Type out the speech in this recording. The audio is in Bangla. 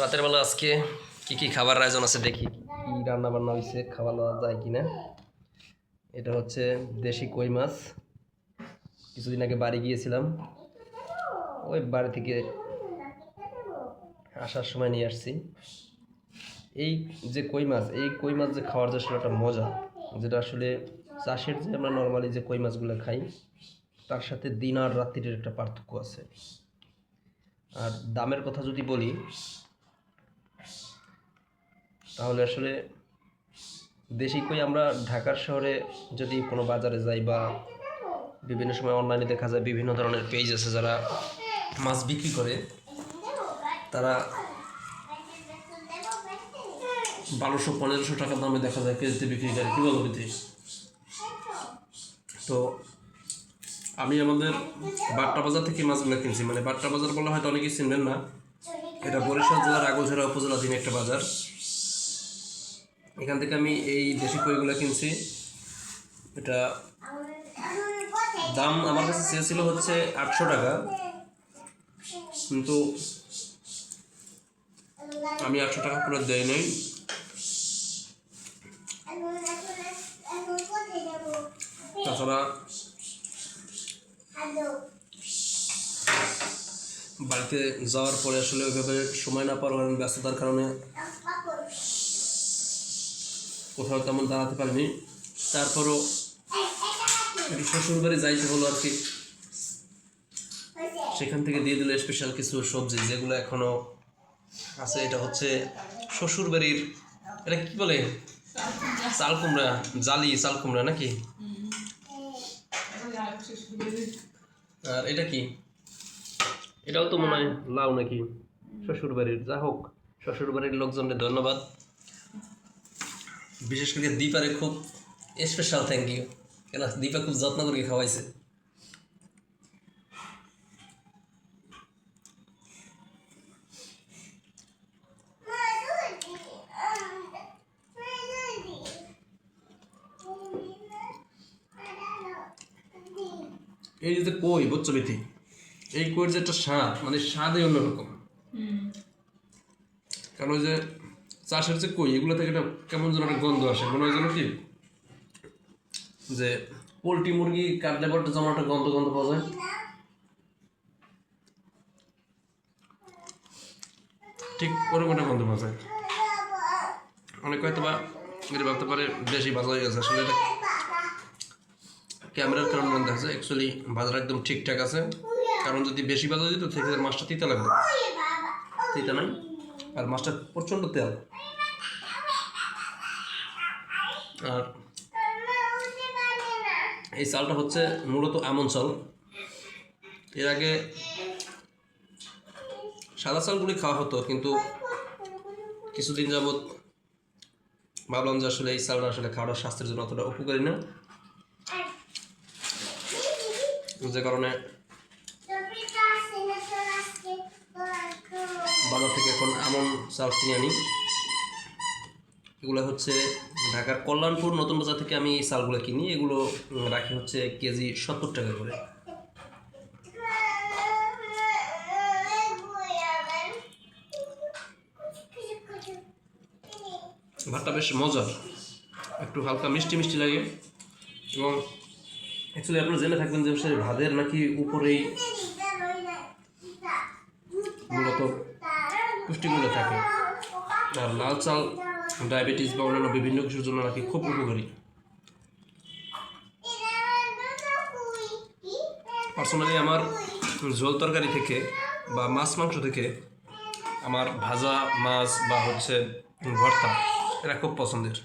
রাতের বেলা আজকে কি কি খাবার আয়োজন আছে দেখি, কি রান্না বান্না হয়েছে খাওয়া দাওয়া যায় কি না এটা হচ্ছে দেশি কই মাছ। কিছুদিন আগে বাড়ি গিয়েছিলাম। ওই বাড়ি থেকে আসার সময় নিয়ে আসছি। এই যে কই মাছ, এই কই মাছ যে খাওয়ার যে একটা মজা, যেটা আসলে চাষের যে আমরা নর্মালি যে কই মাছগুলো খাই, তার সাথে দিন আর রাত্রির একটা পার্থক্য আছে। আর দামের কথা যদি বলি তাহলে আসলে দেশি কই আমরা ঢাকার শহরে যদি কোনো বাজারে যাই বা বিভিন্ন সময় অনলাইনে দেখা যায় বিভিন্ন ধরনের পেজ আছে যারা মাছ বিক্রি করে, তারা বারোশো, পনেরোশো টাকা দামে দেখা যায় কেজিতে বিক্রি করে। কী বলো তো আমি আমাদের বাট্টা বাজার থেকে মাছগুলো কিনছি। মানে বাট্টা বাজার বলা হয়তো অনেকেই চিনবেন না। এটা বরিশাল জেলার আগলঝরা উপজেলাধীন একটা বাজার। এখান থেকে আমি এই দেশি কইগুলো কিনছি। এটা দাম আমার কাছে চেয়েছিল হচ্ছে আটশো টাকা। কিন্তু আমি আটশো টাকা করে দেয় নাই। তাছাড়া বাড়িতে যাওয়ার পরে আসলে ওইভাবে সময় না পাওয়ার ব্যস্ততার কারণে কোথাও তেমন দাঁড়াতে পারিনি। তারপরও একটু শ্বশুর বাড়ি যাইতে হলো আর কি। সেখান থেকে দিয়ে দিল স্পেশাল কিছু সবজি, যেগুলো এখনও আছে। এটা হচ্ছে শ্বশুর বাড়ির এটা কি বলে? চাল কুমড়া, জালি চাল কুমড়া নাকি? আর এটা কি? এটাও তো মনে হয় লাউ নাকি? শ্বশুর বাড়ির যা হোক শ্বশুর বাড়ির লোকজনকে ধন্যবাদ। বিশেষ করে দীপারে খুব স্পেশাল থ্যাংক ইউ কেন দীপা খুব যত্ন করে খাওয়াইছে। এই যে কই বুঝছ বিথি এই কইয়ের যে একটা স্বাদ মানে স্বাদই অন্যরকম। কারণ ওই যে চাষের যে কই, এগুলো থেকে একটা কেমন যেন একটা গন্ধ আসে। মনে হয় যেন কি? যে পোলট্রি মুরগি কাটলে পরে যেমন একটা গন্ধ গন্ধ পাওয়া যায়। ঠিক ওরকম একটা গন্ধ পাওয়া যায়। অনেক হয়তো বা এটা ভাবতে পারে, বেশি বাজা হয়ে গেছে। আসলে এটা ক্যামেরার কারণে মনে দেখা যায় অ্যাকচুয়ালি বাজার একদম ঠিকঠাক আছে। কারণ যদি বেশি বাজার দিত থেকে মাছটা তিতা লাগবে তিতা নাই? আর মাছটা প্রচণ্ড তেল। আর এই চালটা হচ্ছে মূলত আমন চাল। এর আগে সাদা চালগুলি খাওয়া হতো, কিন্তু কিছুদিন যাবৎ ভাবলাম যে আসলে এই চালটা আসলে খাওয়াটা স্বাস্থ্যের জন্য অতটা উপকারী না। যে কারণে বাজার থেকে এখন আমন চাল কিনে আনি। এগুলো হচ্ছে ঢাকার কল্যাণপুর নতুন বাজার থেকে আমি এই চালগুলো কিনি। এগুলো রাখি হচ্ছে কেজি সত্তর টাকা করে। ভাতটা বেশ মজার। একটু হালকা মিষ্টি মিষ্টি লাগে। এবং অ্যাকচুয়ালি আপনারা জেনে থাকবেন যে ভাতের নাকি উপরেই মূলত পুষ্টিগুলো থাকে। আর লাল চাল, ডায়াবেটিস বা অন্যান্য বিভিন্ন কিছুর জন্য নাকি খুব উপকারী। পার্সোনালি আমার ঝোল তরকারি থেকে বা মাছ, মাংস থেকে আমার ভাজা, মাছ বা হচ্ছে ভর্তা এরা খুব পছন্দের।